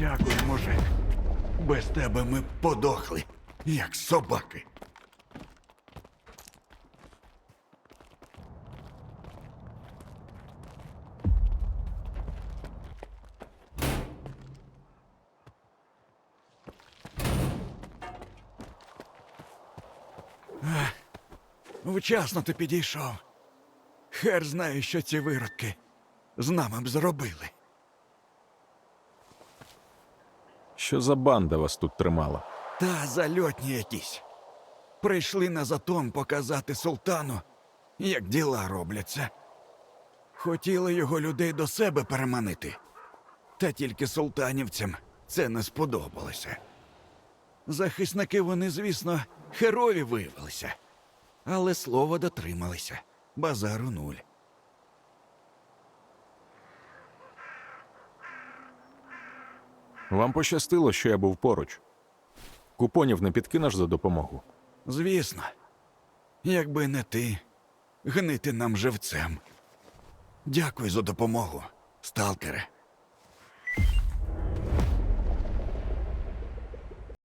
Боже, без тебе ми подохли, як собаки. Ех, Вчасно ти підійшов. Хер знає, що ці виродки з нами б зробили. Що за банда вас тут тримала? Та зальотні якісь. Прийшли на затон показати султану, як діла робляться. Хотіли його людей до себе переманити. Та тільки султанівцям це не сподобалося. Захисники вони, звісно, херові виявилися, але слова дотрималися. Базару нуль. Вам пощастило, що я був поруч. Купонів не підкинеш за допомогу. Звісно, якби не ти, гнити нам живцем. Дякую за допомогу, сталкере.